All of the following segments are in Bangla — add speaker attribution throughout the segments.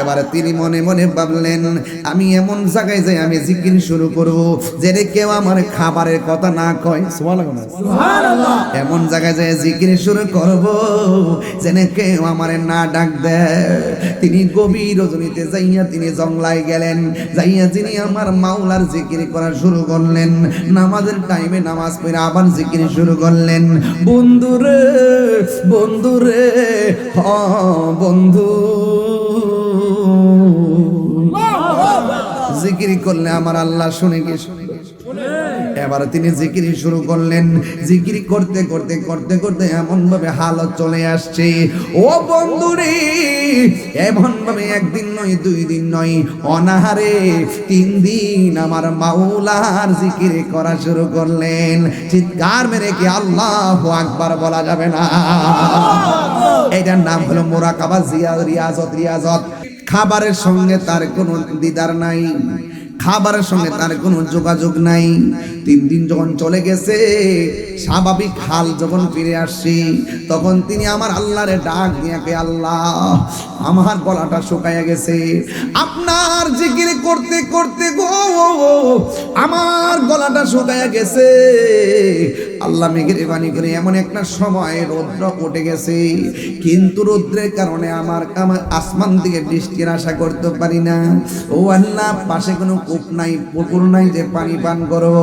Speaker 1: এবার তিনি মনে মনে ভাবলেন আমি এমন জায়গায় যাই আমি জিকির শুরু করব যে কেউ আমার খাবারের কথা না কয়। সুবহানাল্লাহ। এমন জায়গায় যাই জিকির শুরু করব যেন কেউ আমার না ডাক দেয়। তিনি গভীর রজনীতে যাইয়া তিনি জংলায় গেলেন যাইয়া তিনি আমার মাওলার জিকির করা শুরু করলেন নামাজের টাইমে নামাজ পড়ে আবার জিকির শুরু করলেন। বন্ধুরে বন্ধুরে হ বন্ধু। জিকির করলে আমার আল্লাহ শুনে কি শুনে এবার তিনি জিকিরি শুরু করলেন। জিকিরি করতে করতে করতে করতে এমন ভাবে হালত চলে আসছে। ও বন্ধুরে এমন ভাবে একদিন নয়, দুই দিন নয়, অনাহারে তিন দিন আমার মাওলার জিকিরি করা শুরু করলেন। চিৎকার মেরে কি আল্লাহ আকবার বলা যাবে না? এটার নাম হলো মোরাকাবা জিয়া রিয়াজত রিয়াজত। খাবারের সঙ্গে তার কোনো দিদার নাই। খাবারের সঙ্গে তার কোনো যোগাযোগ নাই। তিন দিন যখন চলে গেছে, স্বাভাবিক হাল যখন ফিরে আসছি তখন তিনি আমার আল্লাহরে ডাক দিয়াকে আল্লাহ, আমার গলাটা শুকাইয়া গেছে। আপনার জিকির করতে করতে গো, আমার গলাটা শুকাইয়া গেছে। আল্লাহ মেঘের বাণী করে এমন একটা সময় রৌদ্র উঠে গেছে। কিন্তু রৌদ্রের কারণে আমার আমার আসমান দিকে বৃষ্টির আশা করতে পারি না। ও আল্লাহ, পাশে কোনো কূপ নাই, পুকুর নাই যে পানি পান করো।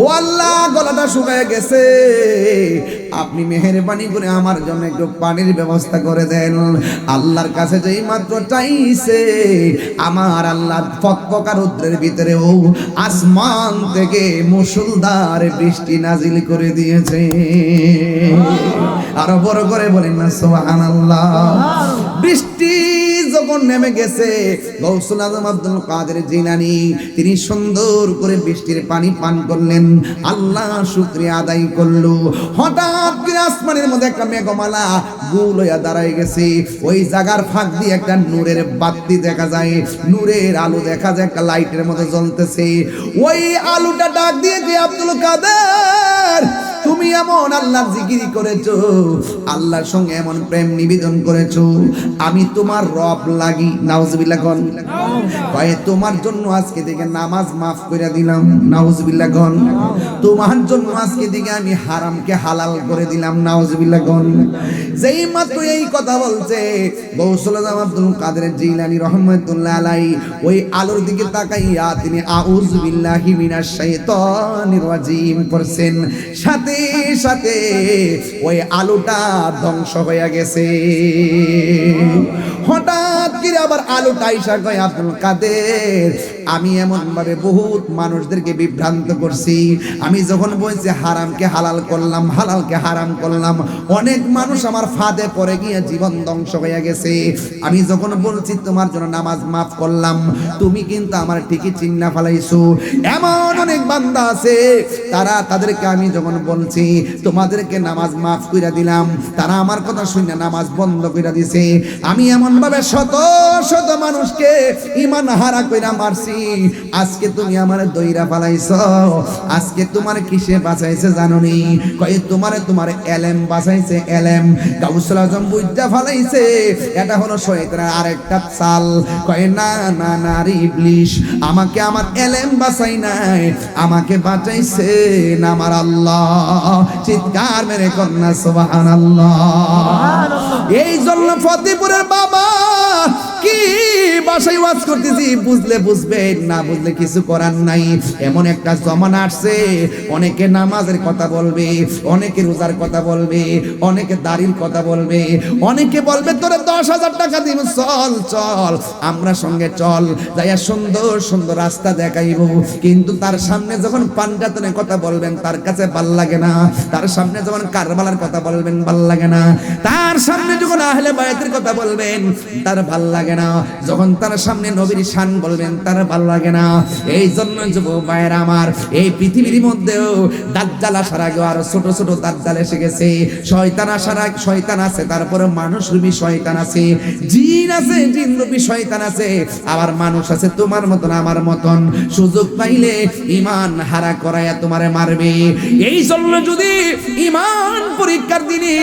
Speaker 1: ও আল্লাহ, গলাটা শুকায় গেছে। আপনি মেহেরবানি করে আমার জন্য একটু পানির ব্যবস্থা করে দেন। আল্লাহর কাছে যেই মাত্র চাইছে, আমার আল্লাহ ফকফকা রৌদ্রের ভিতরেও আসমান থেকে মুসুলদার বৃষ্টি নাজিল করে দিয়েছে। আরও বড় করে বলেন না সোহান আল্লাহ বৃষ্টি যখন নেমে গেছে গৌসুল আজম আব্দুল কাদের জিলানি, তিনি সুন্দর করে বৃষ্টির পানি পান করলেন। আল্লাহ শুক্রিয়া আদায় করল। হঠাৎ আসমানের মধ্যে একটা মেঘমালা গুল হইয়া দাঁড়ায় গেছে। ওই জায়গার ফাঁক দিয়ে একটা নূরের বাতি দেখা যায়। নূরের আলো দেখা যায়, একটা লাইটের মতো জ্বলতেছে। ওই আলোটা ডাক দিয়ে যে আব্দুল কাদের? তুমি এমন আল্লাহর জিকিরি করেছ, আল্লাহর সঙ্গে এমন প্রেম নিবেদন করেছ। আমি তোমার রব লাগি, নাউজবিল্লাহ গন কয়ে, তোমার জন্য আজকে থেকে নামাজ মাফ করে দিলাম, নাউজবিল্লাহ গন তোমার জন্য আজকে থেকে আমি হারামকে হালাল করে দিলাম, নাউজবিল্লাহ গন যেই মাত্র এই কথা বলছে গৌসল আজম আব্দুল কাদের জিলানি রহমতুল্লাহ আলাই, ওই আলোর দিকে তাকাইয়া তিনি আউজ বিল্লাহি মিনাশ শাইতানির রাজিম পড়ছেন। সাথে সাথে ওই আলুটা ধ্বংস হয়ে গেছে। হঠাৎ করে আবার আলুটা ইসা কয় আব্দুল কাদের আমি এমন ভাবে বহুত মানুষদেরকে বিভ্রান্ত করছি। আমি যখন বলছি, হারামকে হালাল করলাম, হালালকে হারাম করলাম, অনেক মানুষ আমার ফাঁদে পড়ে গিয়ে জীবন ধ্বংস হয়ে গেছে। আমি যখন বলছি, তোমার জন্য নামাজ মাফ করলাম, তুমি কিন্তু আমার ঠিকই চিন্না ফেলাইছো। এমন অনেক বান্দা আছে, তারা তাদেরকে আমি যখন বলছি, তোমাদেরকে নামাজ মাফ কইরা দিলাম। তারা আমার কথা শুনে নামাজ বন্ধ কইরা দিছে। আমি এমন ভাবে শত শত মানুষকে ইমান হারা কইরা মারছি। আজকে তুমি আমার দইরা ফালাইছ। আজকে তোমার কিসে বাঁচাইছে জাননি? কয়ে তোমারে তোমার এলেম বাঁচাইছে এলেম। গাউসুল আজম বুঝতে ফালাইছে। এটা হলো শয়তানের আরেকটা চাল। কয়ে না না না রে ইবলিশ আমাকে আমার এলেম বাঁচাই নাই আমাকে বাঁচাইছে না আমার আল্লাহ। চিৎকার মেরে কন্যা সুবহানাল্লাহ। এই জন্য ফতেপুরের বাবা কি বাসায় ওয়াজ করতেছি, বুঝলে বুঝবেন না বুঝলে কিছু করার নাই। এমন একটা জমানা আসছে, অনেকে নামাজের কথা বলবে, অনেকে রোজার কথা বলবে, অনেকে দাড়ির কথা বলবে, অনেকে বলবে, তোরে দশ হাজার টাকা দিব, চল চল, আমরা সঙ্গে চল। যাইয়া সুন্দর সুন্দর রাস্তা দেখাইব। কিন্তু তার সামনে যখন পাঞ্জাতনের কথা বলবেন, তার কাছে ভালো লাগে না। তার সামনে যখন কারবালার কথা বলবেন, ভালো লাগে না। তার সামনে যখন আহলে বায়াতের কথা বলবেন, তার ভালো লাগে না। যখন তার সামনে নবীর শান বলবেন, তার ভালো লাগে না। এই জন্য যুবক ভাইয়ের আমার, এই পৃথিবীর মধ্যেও দাজ্জাল আসার আগে আরও ছোট ছোট দাজ্জাল এসে গেছে। শয়তান আসার আগে শয়তান আছে, তারপরে মানুষ রূপী শয়তান আছে। জিন আছে, জিন রূপী শয়তান আছে। আবার মানুষ আছে তোমার মতন, আমার মতন। সুযোগ পাইলে ইমান হারা করাইয়া তোমারে মারবে। এই জন্য যদি ইমান পরীক্ষার দিনে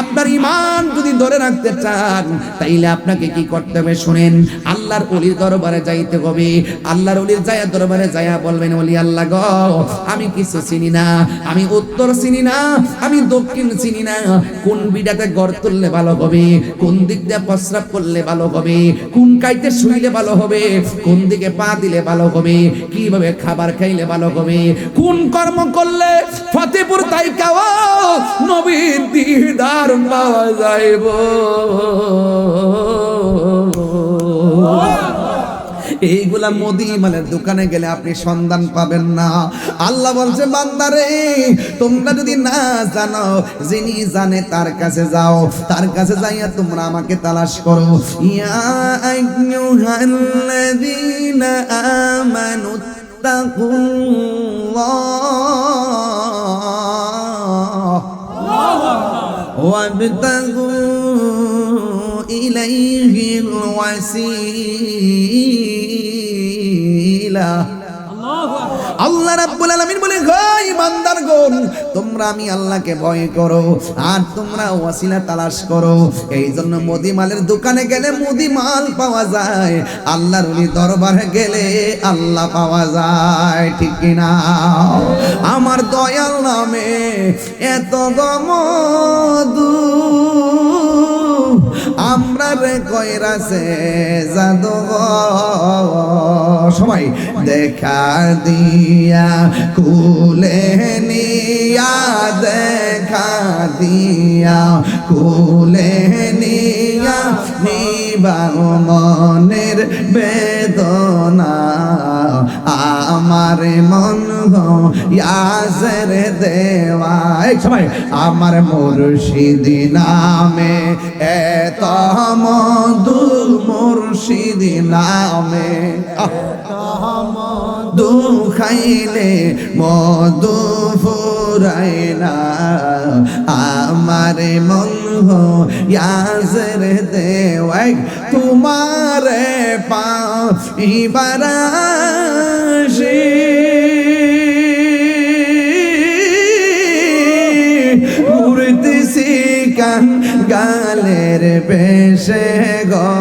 Speaker 1: আপনার ইমান যদি ধরে রাখতে চান, তাইলে আপনাকে কি করতে হবে শুনেন আল্লাহর অলির দরবারে যাইতে হবে আল্লাহর অলির যায়া দরবারে যায়া বলবেন, অলি আল্লাহ গো, আমি কিছু চিনি না, আমি উত্তর চিনি না, আমি দক্ষিণ চিনি না। কোন বিডাতে গড় তুললে ভালো হবে, কোন দিক দিয়ে প্রস্রাব করলে ভালো হবে, কোন কাইতে শুইলে ভালো হবে, কোন দিকে পা দিলে ভালো হবে, কীভাবে খাবার খাইলে ভালো হবে, কোন কর্ম করলে ফতেপুর তাই কাওয়া নবীর দিদার পাওয়া যাইব। এইগুলা মুদিমালের দোকানে গেলে আপনি সন্ধান পাবেন না। আল্লাহ বলছে, বান্দারে, তোমরা যদি না জানো, যিনি জানে তার কাছে যাও, তার কাছে যাইয়া তোমরা আমাকে তালাশ করো। ইয়া আইয়ুহাল্লাযীনা আমানু তাকুল্লাহ। ওয়াবতাগু ইলাইহিল ওয়াসিলা আল্লাহ রাব্বুল আলামিন বলে গো ইমানদারগণ তোমরা আমি আল্লাহকে ভয় করো আর তোমরা ওয়াসিলা তালাশ করো। এই জন্য মুদিমালের দোকানে গেলে মুদিমাল পাওয়া যায় আল্লাহর উনি দরবারে গেলে আল্লাহ পাওয়া যায় ঠিক কিনা আমার দয়াল নামে এত গমদু আমরা রে কইরাছে জাদু সবাই দেখা দিয়া কুলে নিয়া দেখা দিয়া কুলে নিয়া। নিবাং মনের বেদনা। আমার মন গো ইয়াসের দেওয়া এই সবাই, আমার মুর্শিদি নামে এত মধু মুর্শিদি নামে। মধু খাইলে মধু ফুরাই না। আমার মন গো ইয়াসের দেওয়া তোমার পা গালের পেশে গো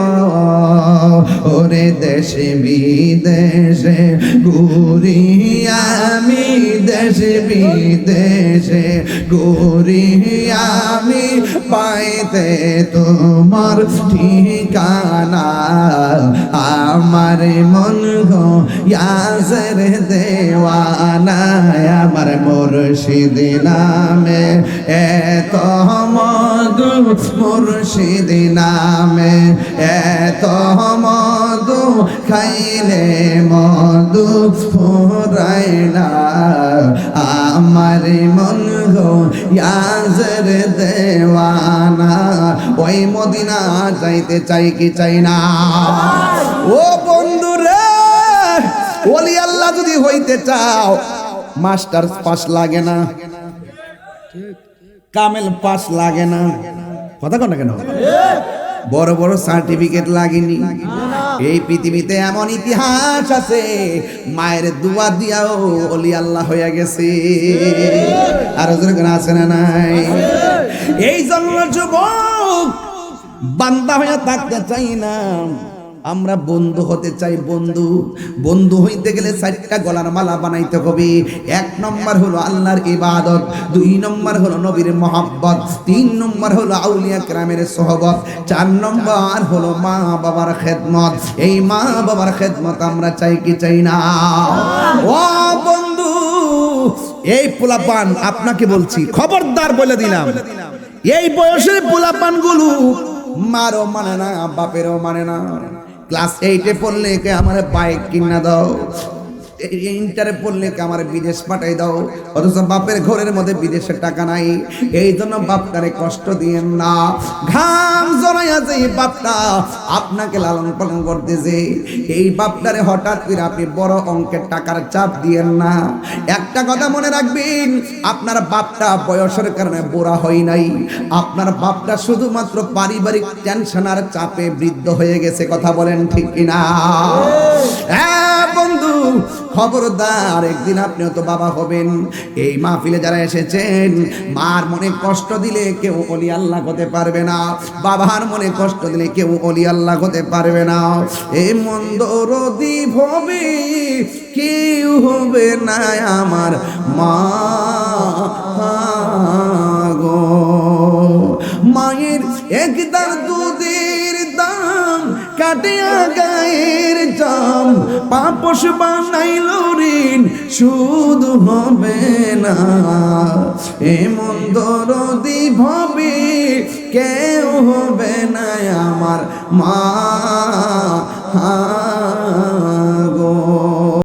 Speaker 1: ওরে দেশে বিদেশে দেশে বিদেশে গরি আমি পাইতে তোমার ঠিকানা। আমার মন গো ইয়াসের দেওয়ানা আমার মুর্শিদ নামে এত মধু মুর্শিদ নামে, এত মধু খাইলে মধু ফুরাই না। আমার মন গো ইয়াজের দেওয়ানা, ওই মদিনা যাইতে চাই কি চাই না? ও বন্ধু রে ওলি আল্লাহ যদি হইতে চাও মাস্টার পাস লাগে না। কামেল পাস লাগে না। কথা কন কেন? বড় বড় সার্টিফিকেট লাগেনি। এই পৃথিবীতে এমন ইতিহাস আছে, মায়ের দুয়া দিয়াও অলি আল্লাহ হয়ে গেছে। আর আছে না নাই? এই জন্য যুবক, বান্দা হয়ে থাকতে চাই না। আমরা বন্ধু হতে চাই বন্ধু। বন্ধু হইতে গেলে চারটা গলার মালা বানাইতে হবে। এক নম্বর হলো আল্লাহর ইবাদত, দুই নম্বর হলো নবীর মহাব্বত, তিন নম্বর হলো আউলিয়া ক্রামের সহবত, চার নম্বর হলো মা বাবার খেদমত। এই মা বাবার খেদমত আমরা চাই কি চাই না? ও বন্ধু, এই পোলাপান আপনাকে বলছি, খবরদার বলে দিলাম। এই বয়সের পোলাপানগুলো মারও মানে না, বাপেরও মানে না। ক্লাস এইটে পড়লে কে আমার বাইক কিনা দাও। ইন্টারে পড়লে আমার বিদেশ পাঠাই দাও? অথচ বাপের ঘরের মধ্যে বিদেশের টাকা নাই। এই জন্য বাপটারে কষ্ট দিয়েন না। ঘাম জড়াইয়া যে বাপটা আপনাকে লালন পালন করতেছে, এই বাপটারে হঠাৎ করে আপনি বড় অঙ্কের টাকার চাপ দিয়েন না। একটা কথা মনে রাখবেন, আপনার বাপটা বয়সের কারণে বুড়া হয় নাই। আপনার বাপটা শুধুমাত্র পারিবারিক টেনশন আর চাপে বৃদ্ধ হয়ে গেছে, কথা বলেন ঠিক কিনা? হ্যাঁ বন্ধু খবরদার, একদিন আপনিও তো বাবা হবেন। এই মাহফিলে যারা এসেছেন, মার মনে কষ্ট দিলে কেউ অলি আল্লাহ হতে পারবে না। বাবার মনে কষ্ট দিলে কেউ অলি আল্লাহ হতে পারবে না। এ মন্দ রদি ভবে কেউ হবে না আমার মা গো। মায়ের একদার দুধের দাম কাটিয়া জাম পাপস বানাইল ঋণ, শুধু হবে না। এমন দরদি ভবে, কেউ হবে না আমার মা।